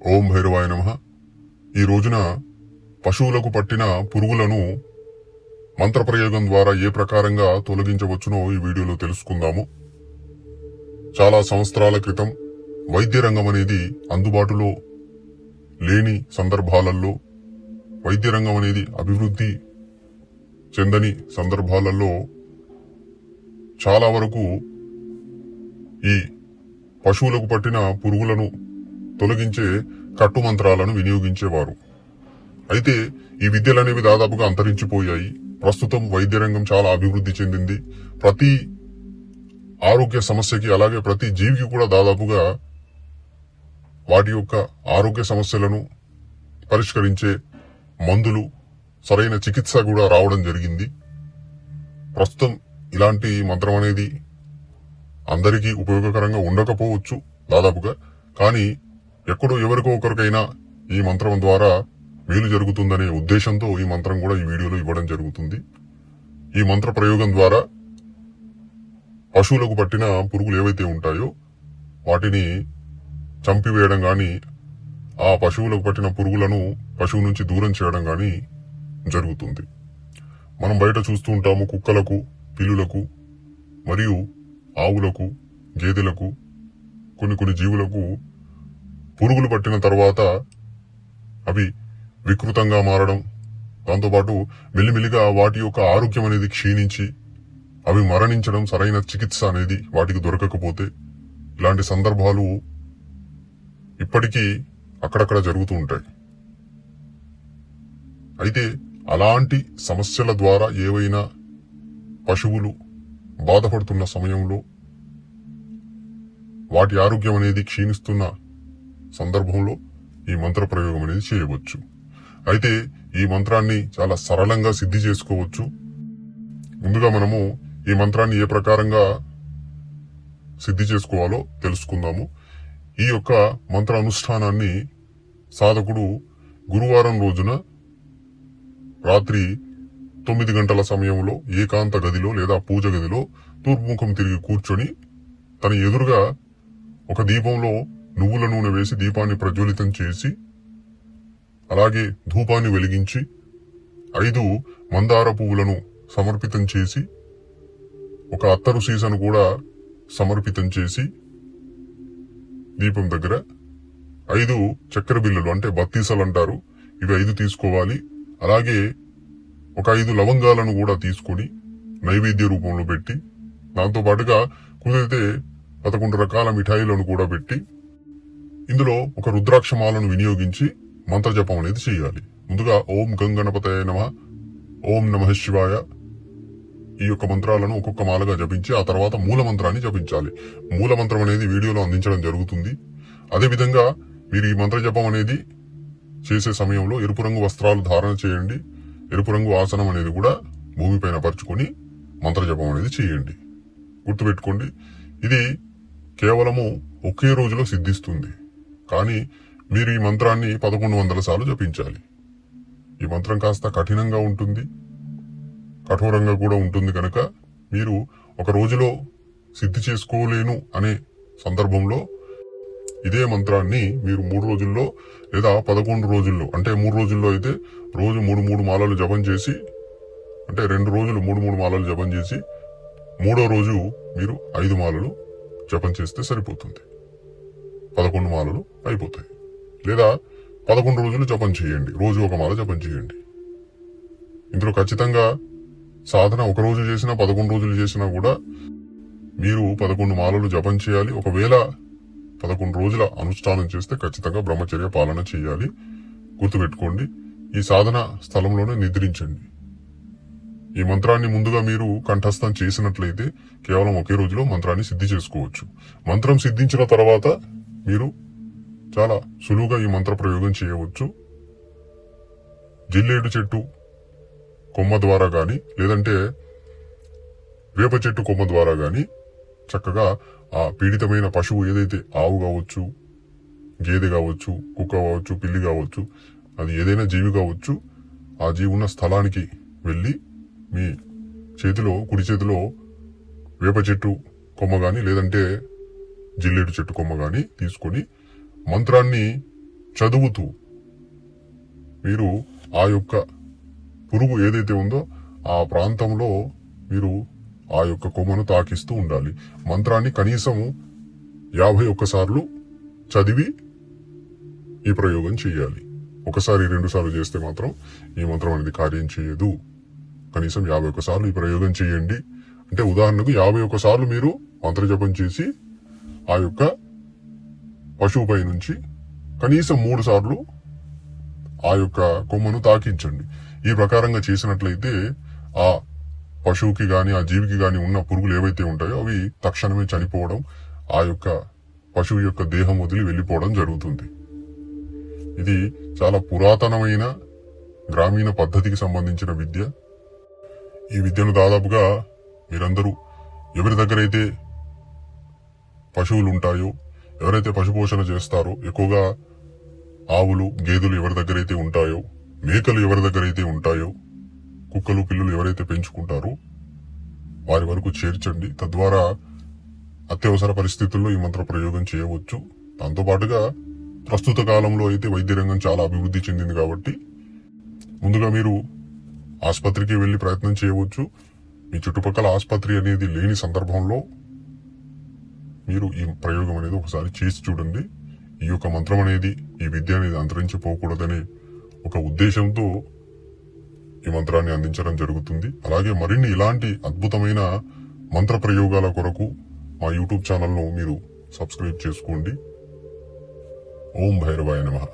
ఓం భైరవాయ నమ. ఈ రోజున పశువులకు పట్టిన పురుగులను మంత్రప్రయోగం ద్వారా ఏ ప్రకారంగా తొలగించవచ్చునో ఈ వీడియోలో తెలుసుకుందాము. చాలా సంవత్సరాల క్రితం వైద్య రంగం అనేది అందుబాటులో లేని సందర్భాలలో వైద్య రంగం అనేది అభివృద్ధి చెందని సందర్భాలలో చాలా వరకు ఈ పశువులకు పట్టిన పురుగులను తొలగించే కట్టుమంత్రాలను వినియోగించేవారు. అయితే ఈ విద్యలు అనేవి దాదాపుగా అంతరించిపోయాయి. ప్రస్తుతం వైద్య రంగం చాలా అభివృద్ధి చెందింది. ప్రతి ఆరోగ్య సమస్యకి అలాగే ప్రతి జీవికి కూడా దాదాపుగా వాటి యొక్క ఆరోగ్య సమస్యలను పరిష్కరించే మందులు సరైన చికిత్స కూడా రావడం జరిగింది. ప్రస్తుతం ఇలాంటి మంత్రం అనేది అందరికీ ఉపయోగకరంగా ఉండకపోవచ్చు దాదాపుగా. కానీ ఎక్కడో ఎవరికో ఒకరికైనా ఈ మంత్రం ద్వారా మేలు జరుగుతుందనే ఉద్దేశంతో ఈ మంత్రం కూడా ఈ వీడియోలో ఇవ్వడం జరుగుతుంది. ఈ మంత్ర ప్రయోగం ద్వారా పశువులకు పట్టిన పురుగులు ఏవైతే ఉంటాయో వాటిని చంపివేయడం కానీ ఆ పశువులకు పట్టిన పురుగులను పశువు నుంచి దూరం చేయడం కానీ జరుగుతుంది. మనం బయట చూస్తూ ఉంటాము కుక్కలకు పిల్లులకు మరియు ఆవులకు గేదెలకు కొన్ని కొన్ని జీవులకు పురుగులు పట్టిన తర్వాత అవి వికృతంగా మారడం దాంతోపాటు మెల్లిమెల్లిగా వాటి యొక్క ఆరోగ్యం అనేది క్షీణించి అవి మరణించడం సరైన చికిత్స అనేది వాటికి దొరకకపోతే ఇలాంటి సందర్భాలు ఇప్పటికీ అక్కడక్కడ జరుగుతూ ఉంటాయి. అయితే అలాంటి సమస్యల ద్వారా ఏవైనా పశువులు బాధపడుతున్న సమయంలో వాటి ఆరోగ్యం అనేది క్షీణిస్తున్న సందర్భంలో ఈ మంత్ర ప్రయోగం అనేది చేయవచ్చు. అయితే ఈ మంత్రాన్ని చాలా సరళంగా సిద్ధి చేసుకోవచ్చు. ముందుగా మనము ఈ మంత్రాన్ని ఏ ప్రకారంగా సిద్ధి చేసుకోవాలో తెలుసుకుందాము. ఈ యొక్క మంత్ర అనుష్ఠానాన్ని సాధకుడు గురువారం రోజున రాత్రి తొమ్మిది గంటల సమయంలో ఏకాంత గదిలో లేదా పూజ గదిలో తూర్పుముఖం తిరిగి కూర్చొని తన ఎదురుగా ఒక దీపంలో నువ్వుల నూనె వేసి దీపాన్ని ప్రజ్వలితం చేసి అలాగే ధూపాన్ని వెలిగించి ఐదు మందార పువ్వులను సమర్పితం చేసి ఒక అత్తరు సీసను కూడా సమర్పితం చేసి దీపం దగ్గర ఐదు చక్కెర బిళ్ళలు అంటే బత్తీసలు అంటారు ఇవి ఐదు తీసుకోవాలి. అలాగే ఒక ఐదు లవంగాలను కూడా తీసుకొని నైవేద్య రూపంలో పెట్టి దాంతో పాటుగా కుదిరితే పదకొండు రకాల మిఠాయిలను కూడా పెట్టి ఇందులో ఒక రుద్రాక్షమాలను వినియోగించి మంత్రజపం అనేది చేయాలి. ముందుగా ఓం గంగణపతయ నమ. ఓం నమ శివాయ. ఈ యొక్క మంత్రాలను ఒక్కొక్క మాలగా జపించి ఆ తర్వాత మూల మంత్రాన్ని జపించాలి. మూల మంత్రం అనేది వీడియోలో అందించడం జరుగుతుంది. అదేవిధంగా మీరు ఈ మంత్ర జపం అనేది చేసే సమయంలో ఎరుపు రంగు వస్త్రాలు ధారణ చేయండి. ఎరుపు రంగు ఆసనం అనేది కూడా భూమిపైన పరుచుకొని మంత్ర జపం అనేది చేయండి. గుర్తుపెట్టుకోండి. ఇది కేవలము ఒకే రోజులో సిద్ధిస్తుంది. కానీ మీరు ఈ మంత్రాన్ని పదకొండు వందల సార్లు జపించాలి. ఈ మంత్రం కాస్త కఠినంగా ఉంటుంది. కఠోరంగా కూడా ఉంటుంది కనుక మీరు ఒక రోజులో సిద్ధి చేసుకోలేను అనే సందర్భంలో ఇదే మంత్రాన్ని మీరు మూడు రోజుల్లో లేదా పదకొండు రోజుల్లో అంటే మూడు రోజుల్లో అయితే రోజు మూడు మూడు మాలలు జపం చేసి అంటే రెండు రోజులు మూడు మూడు మాలలు జపం చేసి మూడో రోజు మీరు ఐదు మాలలు జపం చేస్తే సరిపోతుంది. పదకొండు మాలలు అయిపోతాయి. లేదా పదకొండు రోజులు జపం చేయండి. రోజు ఒక మాల జపం చేయండి. ఇందులో ఖచ్చితంగా సాధన ఒక రోజు చేసినా పదకొండు రోజులు చేసినా కూడా మీరు పదకొండు మాలలు జపం చేయాలి. ఒకవేళ పదకొండు రోజుల అనుష్ఠానం చేస్తే ఖచ్చితంగా బ్రహ్మచర్య పాలన చేయాలి. గుర్తుపెట్టుకోండి ఈ సాధన స్థలంలోనే నిద్రించండి. ఈ మంత్రాన్ని ముందుగా మీరు కంఠస్థం చేసినట్లయితే కేవలం ఒకే రోజులో మంత్రాన్ని సిద్ధి చేసుకోవచ్చు. మంత్రం సిద్ధించిన తర్వాత మీరు చాలా సులువుగా ఈ మంత్ర ప్రయోగం చేయవచ్చు. జిల్లేడు చెట్టు కొమ్మ ద్వారా కానీ లేదంటే వేప చెట్టు కొమ్మ ద్వారా కానీ చక్కగా ఆ పీడితమైన పశువు ఏదైతే ఆవు కావచ్చు గేదె కావచ్చు కుక్క కావచ్చు పిల్లి కావచ్చు అది ఏదైనా జీవి కావచ్చు ఆ జీవి ఉన్న స్థలానికి వెళ్ళి మీ చేతిలో కుడి చేతిలో వేప చెట్టు కొమ్మ కానీ లేదంటే జిల్లేడు చెట్టు కొమ్మ కానీ తీసుకొని మంత్రాన్ని చదువుతూ మీరు ఆ యొక్క పురుగు ఏదైతే ఉందో ఆ ప్రాంతంలో మీరు ఆ యొక్క కొమ్మను తాకిస్తూ ఉండాలి. మంత్రాన్ని కనీసం యాభై ఒక్కసార్లు చదివి ఈ ప్రయోగం చేయాలి. ఒకసారి రెండుసార్లు చేస్తే మాత్రం ఈ మంత్రం అనేది కార్యం చేయదు. కనీసం యాభై ఒక్కసార్లు ఈ ప్రయోగం చేయండి. అంటే ఉదాహరణకు యాభై ఒక్కసార్లు మీరు మంత్రజపం చేసి ఆ యొక్క పశువుపై నుంచి కనీసం మూడు సార్లు ఆ యొక్క కొమ్మను తాకించండి. ఈ ప్రకారంగా చేసినట్లయితే ఆ పశువుకి కానీ ఆ జీవికి కానీ ఉన్న పురుగులు ఏవైతే ఉంటాయో అవి తక్షణమే చనిపోవడం ఆ యొక్క పశువు యొక్క దేహం వదిలి వెళ్ళిపోవడం జరుగుతుంది. ఇది చాలా పురాతనమైన గ్రామీణ పద్ధతికి సంబంధించిన విద్య. ఈ విద్యను దాదాపుగా మీరందరూ ఎవరి దగ్గర అయితే పశువులు ఉంటాయో ఎవరైతే పశుపోషణ చేస్తారో ఎక్కువగా ఆవులు గేదెలు ఎవరి దగ్గర అయితే ఉంటాయో మేకలు ఎవరి దగ్గర అయితే ఉంటాయో కుక్కలు పిల్లులు ఎవరైతే పెంచుకుంటారో వారి వరకు చేర్చండి. తద్వారా అత్యవసర పరిస్థితుల్లో ఈ మంత్ర ప్రయోగం చేయవచ్చు. దాంతో పాటుగా ప్రస్తుత కాలంలో అయితే వైద్య రంగం చాలా అభివృద్ధి చెందింది కాబట్టి ముందుగా మీరు ఆసుపత్రికి వెళ్ళి ప్రయత్నం చేయవచ్చు. మీ చుట్టుపక్కల ఆసుపత్రి అనేది లేని సందర్భంలో మీరు ఈ ప్రయోగం అనేది ఒకసారి చేసి చూడండి. ఈ యొక్క మంత్రం అనేది ఈ విద్య అనేది అంతరించిపోకూడదనే ఒక ఉద్దేశంతో ఈ మంత్రాన్ని అందించడం జరుగుతుంది. అలాగే మరిన్ని ఇలాంటి అద్భుతమైన మంత్ర ప్రయోగాల కొరకు మా యూట్యూబ్ ఛానల్ను మీరు సబ్స్క్రైబ్ చేసుకోండి. ఓం భైరవాయ నమః.